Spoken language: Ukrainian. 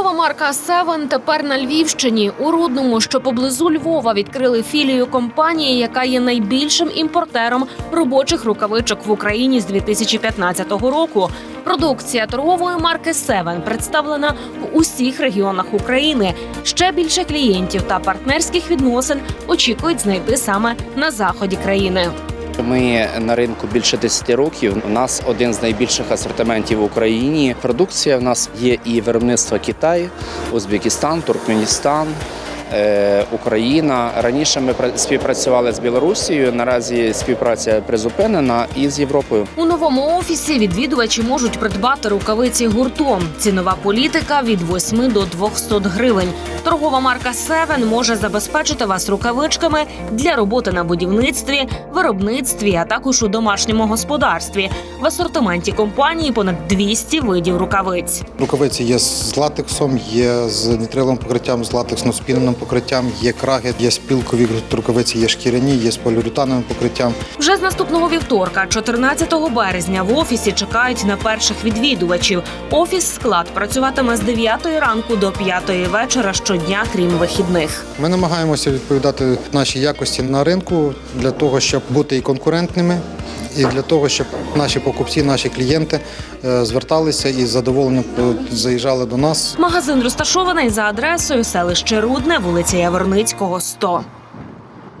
Торгова марка Севен тепер на Львівщині. У Рудному, що поблизу Львова, відкрили філію компанії, яка є найбільшим імпортером робочих рукавичок в Україні з 2015 року. Продукція торгової марки Севен представлена в усіх регіонах України. Ще більше клієнтів та партнерських відносин очікують знайти саме на заході країни. Ми на ринку більше 10 років. У нас один з найбільших асортиментів в Україні. Продукція в нас є і виробництво Китай, Узбекистан, Туркменістан. Е, Україна раніше ми пра- співпрацювали з Білорусією. Наразі співпраця призупинена і з Європою. У новому офісі відвідувачі можуть придбати рукавиці гуртом. Цінова політика від 8 до 200 гривень. Торгова марка Севен може забезпечити вас рукавичками для роботи на будівництві, виробництві, а також у домашньому господарстві. В асортименті компанії понад 200 видів рукавиць. Рукавиці є з латексом, є з нітриловим покриттям, з латексно-спіненим покриттям, є краги, є спілкові рукавиці, є шкіряні, є з поліуретановим покриттям. Вже з наступного вівторка, 14 березня, в офісі чекають на перших відвідувачів. Офіс склад працюватиме з 9 ранку до 5 вечора щодня, крім вихідних. Ми намагаємося відповідати нашій якості на ринку для того, щоб бути і конкурентними, і для того, щоб наші покупці, наші клієнти е, зверталися і з задоволенням е, заїжджали до нас. Магазин розташований за адресою селище Рудне, вулиця Яворницького, 100.